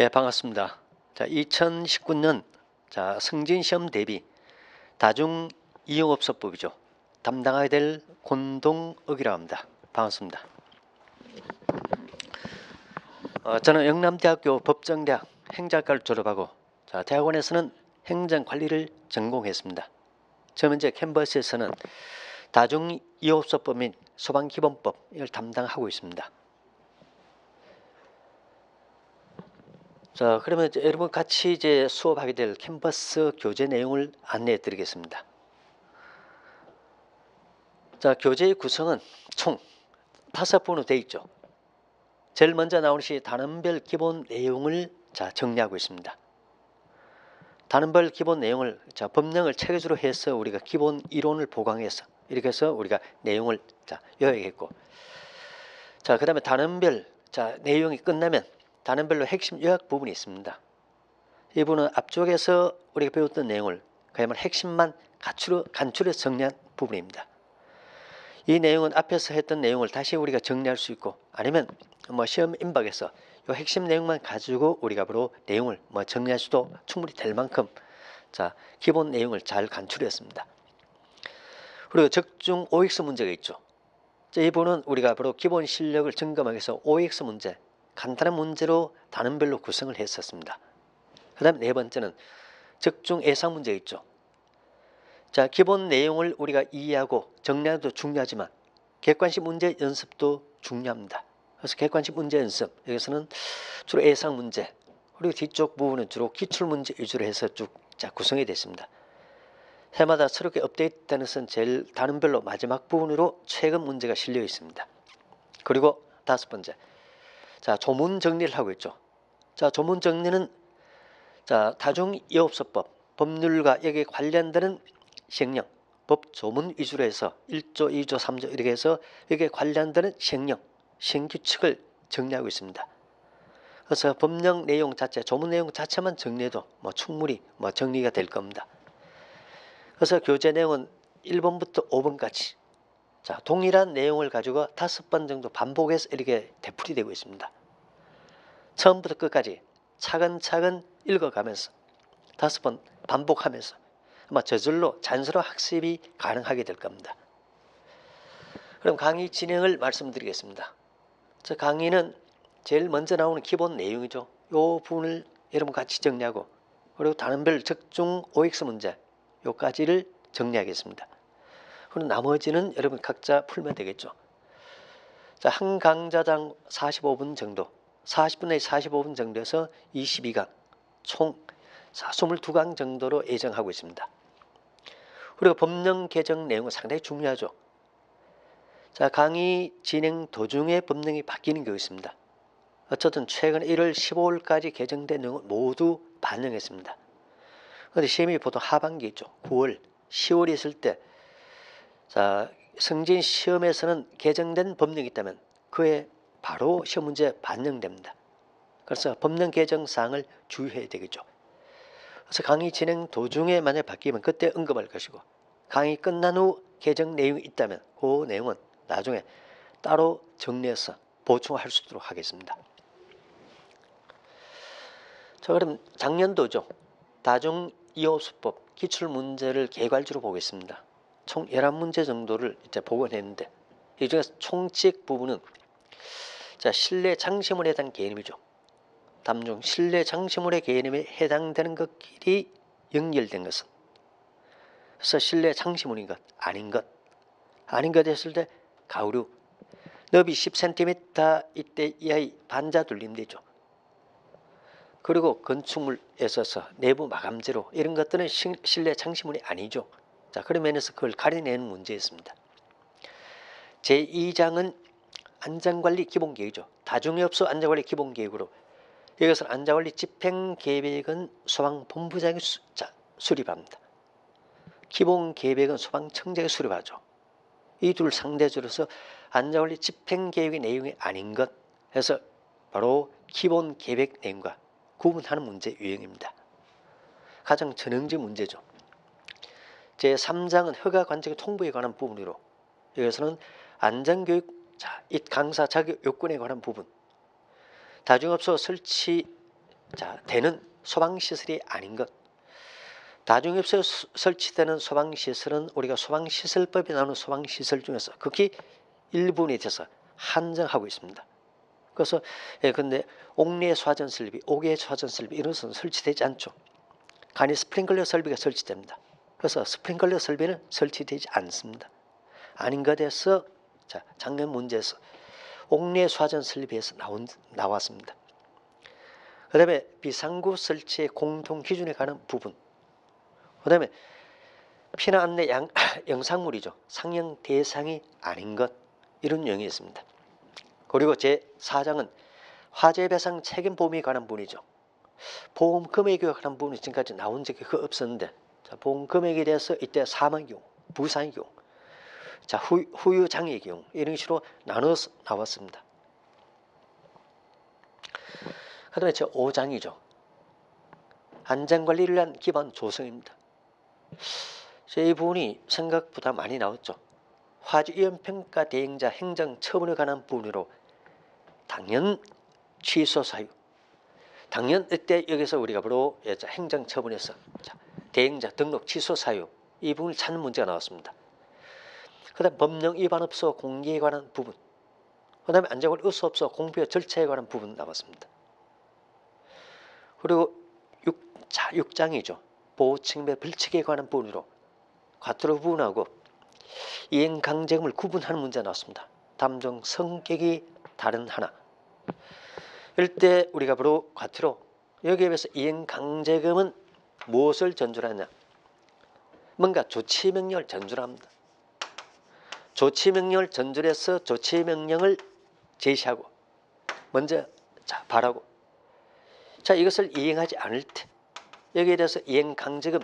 예, 반갑습니다. 자, 2019년 자, 승진 시험 대비 다중 이용업소법이죠. 담당하게 될 권동욱이라고 합니다. 반갑습니다. 어, 저는 영남대학교 법정대학 행정학과를 졸업하고 자, 대학원에서는 행정관리를 전공했습니다. 저 현재 캠퍼스에서는 다중 이용업소법 및 소방기본법을 담당하고 있습니다. 자, 그러면 여러분 같이 이제 수업하게 될 캠퍼스 교재 내용을 안내해 드리겠습니다. 자, 교재의 구성은 총 다섯 부분으로 되어 있죠. 제일 먼저 나오는 것이 단원별 기본 내용을 자, 정리하고 있습니다. 단원별 기본 내용을 자, 법령을 체계주로 해서 우리가 기본 이론을 보강해서 이렇게 해서 우리가 내용을 자, 요약했고 자, 그다음에 단원별 자, 내용이 끝나면 단원별로 핵심 요약 부분이 있습니다. 이 부분은 앞쪽에서 우리가 배웠던 내용을 그야말로 핵심만 간추려, 간추려서 정리한 부분입니다. 이 내용은 앞에서 했던 내용을 다시 우리가 정리할 수 있고 아니면 뭐 시험 임박에서 이 핵심 내용만 가지고 우리가 바로 내용을 뭐 정리할 수도 충분히 될 만큼 자 기본 내용을 잘 간추렸습니다. 그리고 적중 OX 문제가 있죠. 자, 이 부분은 우리가 바로 기본 실력을 점검하기 위해서 OX 문제 간단한 문제로 단원별로 구성을 했었습니다. 그 다음 네 번째는 적중 예상 문제 있죠. 자, 기본 내용을 우리가 이해하고 정리하도 중요하지만 객관식 문제 연습도 중요합니다. 그래서 객관식 문제 연습 여기서는 주로 예상 문제 그리고 뒤쪽 부분은 주로 기출 문제 위주로 해서 쭉 자, 구성이 됐습니다. 해마다 새롭게 업데이트되는 것은 제일 단원별로 마지막 부분으로 최근 문제가 실려 있습니다. 그리고 다섯 번째 자, 조문 정리를 하고 있죠. 자, 조문 정리는 자, 다중이업소법, 법률과 여기에 관련되는 시행령, 법 조문 위주로 해서 1조, 2조, 3조 이렇게 해서 여기에 관련되는 시행령, 시행규칙을 정리하고 있습니다. 그래서 법령 내용 자체, 조문 내용 자체만 정리해도 뭐 충분히 뭐 정리가 될 겁니다. 그래서 교재 내용은 1번부터 5번까지 자, 동일한 내용을 가지고 다섯 번 정도 반복해서 이렇게 되풀이되고 있습니다. 처음부터 끝까지 차근차근 읽어가면서 다섯 번 반복하면서 아마 저절로 자연스러운 학습이 가능하게 될 겁니다. 그럼 강의 진행을 말씀드리겠습니다. 저 강의는 제일 먼저 나오는 기본 내용이죠. 이 부분을 여러분 같이 정리하고 그리고 단원별 적중 OX 문제 요까지를 정리하겠습니다. 그럼 나머지는 여러분 각자 풀면 되겠죠. 자, 한 강좌당 45분 정도, 40분에 45분 정도에서 22강, 총 22강 정도로 예정하고 있습니다. 그리고 법령 개정 내용은 상당히 중요하죠. 자, 강의 진행 도중에 법령이 바뀌는 경우 있습니다. 어쨌든 최근 1월 15일까지 개정된 내용은 모두 반영했습니다. 그런데 시험이 보통 하반기죠. 9월, 10월이 있을 때 자, 승진 시험에서는 개정된 법령이 있다면 그에 바로 시험 문제 반영됩니다. 그래서 법령 개정 사항을 주의해야 되겠죠. 그래서 강의 진행 도중에 만약 바뀌면 그때 언급할 것이고 강의 끝난 후 개정 내용이 있다면 그 내용은 나중에 따로 정리해서 보충할 수 있도록 하겠습니다. 자 그럼 작년도죠. 다중 이호수법 기출 문제를 개괄주로 보겠습니다. 총 11문제 정도를 이제 복원했는데 이 중에서 총칙 부분은 자, 실내 장시물에 대한 개념이죠. 담중 실내 장시물의 개념에 해당되는 것끼리 연결된 것은 그래서 실내 장시물인 것, 아닌 것, 아닌 것 했을 때 가우류 너비 10cm 이때 이하의 반자 둘림되죠. 그리고 건축물에 있어서 내부 마감재로 이런 것들은 실내 장시물이 아니죠. 자, 그런 면에서 그걸 가려내는 문제였습니다. 제2장은 안전관리 기본계획이죠. 다중이업소 안전관리 기본계획으로 여기서 안전관리 집행계획은 소방본부장이 수, 자, 수립합니다. 기본계획은 소방청장이 수립하죠. 이 둘 상대적으로서 안전관리 집행계획의 내용이 아닌 것 해서 바로 기본계획 내용과 구분하는 문제 유형입니다. 가장 전형적 문제죠. 제3장은 허가 관청의 통보에 관한 부분으로 여기서는 안전교육 자, 이 강사 자격 요건에 관한 부분 다중업소 설치 자 되는 소방시설이 아닌 것. 다중입소에 수- 설치되는 소방시설은 우리가 소방시설법에 나오는 소방시설 중에서 극히 일부분에 대해서 한정하고 있습니다. 그래서 예, 근데 옥내 소화전 설비, 옥외 소화전 설비 이런 것은 설치되지 않죠. 간이 스프링클러 설비가 설치됩니다. 그래서 스프링클러 설비는 설치되지 않습니다. 아닌 것에서 자 작년 문제에서 옥내 소화전 설비에서 나온 나왔습니다. 그 다음에 비상구 설치의 공통 기준에 관한 부분. 그 다음에 피난 안내 양, 영상물이죠. 상영 대상이 아닌 것 이런 내용이 있습니다. 그리고 제 4장은 화재 배상 책임 보험에 관한 부분이죠. 보험 금액에 관한 부분이 지금까지 나온 적이 그 없었는데 자, 보험 금액에 대해서 이때 사망 경우, 부상의 경우, 자 후, 후유 장애의 경우 이런 식으로 나눠서 나왔습니다. 그 다음에 제 5장이죠. 안전관리를 위한 기반 조성입니다. 이 부분이 생각보다 많이 나왔죠. 화재위험평가 대행자 행정 처분에 관한 부분으로 당연 취소 사유. 당연 이때 여기서 우리가 바로 행정 처분에서 자, 대행자 등록 취소 사유 이 부분을 찾는 문제가 나왔습니다. 그 다음 법령 위반 없어 공개에 관한 부분. 그 다음에 안전관리 의수 없어 공표 절차에 관한 부분 나왔습니다. 그리고 6, 자, 6장이죠. 보호책임의 불칙에 관한 부분으로 과태료 부분하고 이행 강제금을 구분하는 문제 나왔습니다. 담정 성격이 다른 하나. 이럴 때 우리가 바로 과태료 여기에 비해서 이행 강제금은 무엇을 전제하냐? 뭔가 조치 명령을 전제합니다. 조치 명령을 전제해서 조치 명령을 제시하고 먼저 자 바라고 자 이것을 이행하지 않을 때 여기에 대해서 이행 강제금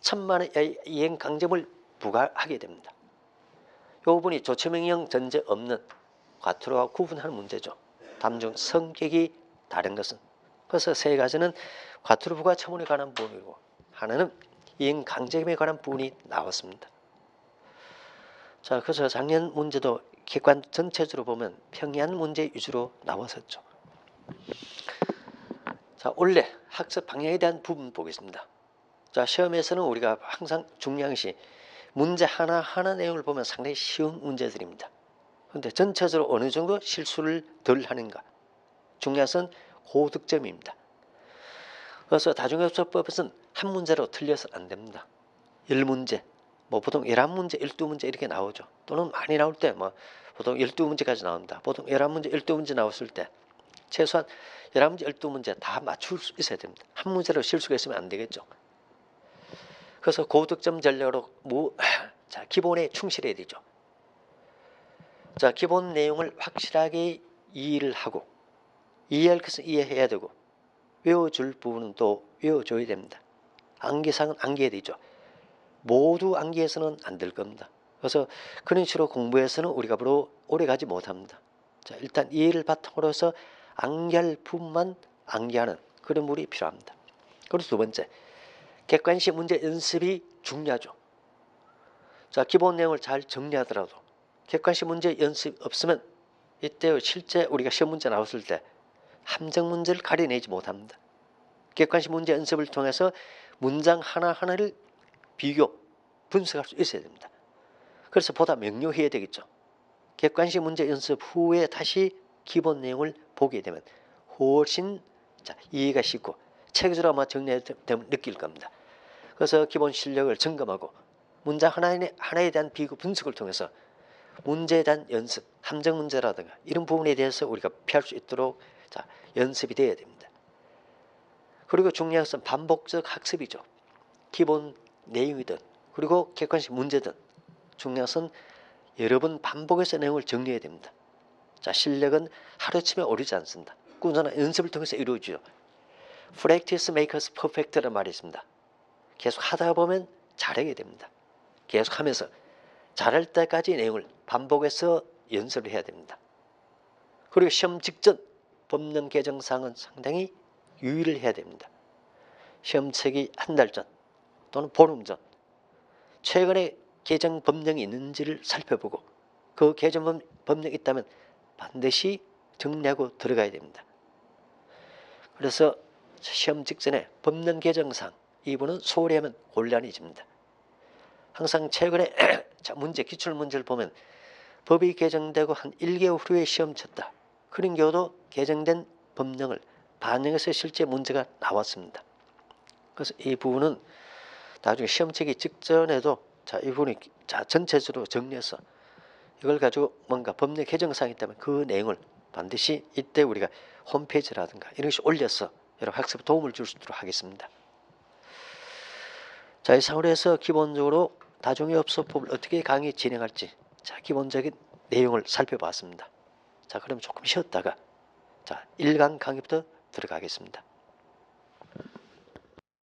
천만 원 이행 강제금을 부과하게 됩니다. 이 부분이 조치명령 전제 없는 과태료와 구분하는 문제죠. 담중 성격이 다른 것은 그래서 세 가지는 과태료 부과 처분에 관한 부분이고 하나는 이행 강제금에 관한 부분이 나왔습니다. 자 그래서 작년 문제도 객관 전체적으로 보면 평이한 문제 위주로 나왔었죠. 자 올해 학습 방향에 대한 부분 보겠습니다. 자 시험에서는 우리가 항상 것이 문제 하나 하나 내용을 보면 상당히 쉬운 문제들입니다. 그런데 전체적으로 어느 정도 실수를 덜 하는가 중요한 고득점입니다. 그래서 다중협소법에서는 한 문제로 틀려서는 안 됩니다. 1문제, 뭐 보통 11문제, 12문제 이렇게 나오죠. 또는 많이 나올 때 뭐 보통 12문제까지 나옵니다. 보통 11문제, 12문제 나왔을 때 최소한 11문제, 12문제 다 맞출 수 있어야 됩니다. 한 문제로 실수가 있으면 안 되겠죠. 그래서 고득점 전략으로 뭐, 자, 기본에 충실해야 되죠. 자, 기본 내용을 확실하게 이해를 하고 이해할 것은 이해해야 되고 외워줄 부분은 또 외워줘야 됩니다. 암기상은 암기해야 되죠. 모두 암기해서는 안 될 겁니다. 그래서 그런 식으로 공부해서는 우리가 바로 오래 가지 못합니다. 자, 일단 이해를 바탕으로 해서 암기할 부분만 암기하는 그런 물이 필요합니다. 그리고 두 번째, 객관식 문제 연습이 중요하죠. 자, 기본 내용을 잘 정리하더라도 객관식 문제 연습 없으면 이때 실제 우리가 시험 문제 나왔을 때 함정 문제를 가려내지 못합니다. 객관식 문제 연습을 통해서 문장 하나하나를 비교, 분석할 수 있어야 됩니다. 그래서 보다 명료해야 되겠죠. 객관식 문제 연습 후에 다시 기본 내용을 보게 되면 훨씬 자, 이해가 쉽고 체계적으로 아마 정리되면 느낄 겁니다. 그래서 기본 실력을 점검하고 문장 하나에, 하나에 대한 비교 분석을 통해서 문제에 대한 연습, 함정 문제라든가 이런 부분에 대해서 우리가 피할 수 있도록 자, 연습이 되어야 됩니다. 그리고 중요한 것은 반복적 학습이죠. 기본 내용이든 그리고 객관식 문제든 중요한 것은 여러 번 반복해서 내용을 정리해야 됩니다. 자, 실력은 하루아침에 오르지 않습니다. 꾸준한 연습을 통해서 이루어지죠. Practice makes perfect라는 말이 있습니다. 계속 하다 보면 잘하게 됩니다. 계속 하면서 잘할 때까지 내용을 반복해서 연습을 해야 됩니다. 그리고 시험 직전 법령 개정사항은 상당히 유의를 해야 됩니다. 시험책이 한 달 전 또는 보름 전 최근에 개정 법령이 있는지를 살펴보고 그 개정 법령이 있다면 반드시 정리하고 들어가야 됩니다. 그래서 시험 직전에 법령 개정상 이 부분은 소홀히 하면 곤란이 집니다. 항상 최근에 자, 문제 기출 문제를 보면 법이 개정되고 한 1개월 후에 시험 쳤다. 그런 경우도 개정된 법령을 반영해서 실제 문제가 나왔습니다. 그래서 이 부분은 나중에 시험 치기 직전에도 자, 이 부분이 자, 전체적으로 정리해서 이걸 가지고 뭔가 법령 개정사항이 있다면 그 내용을 반드시 이때 우리가 홈페이지라든가 이런 것이 올려서 여러 학습에 도움을 줄 수 있도록 하겠습니다. 자, 이상으로 해서 기본적으로 다중이업소법을 어떻게 강의 진행할지 자, 기본적인 내용을 살펴봤습니다. 자, 그럼 조금 쉬었다가 자, 1강 강의부터 들어가겠습니다.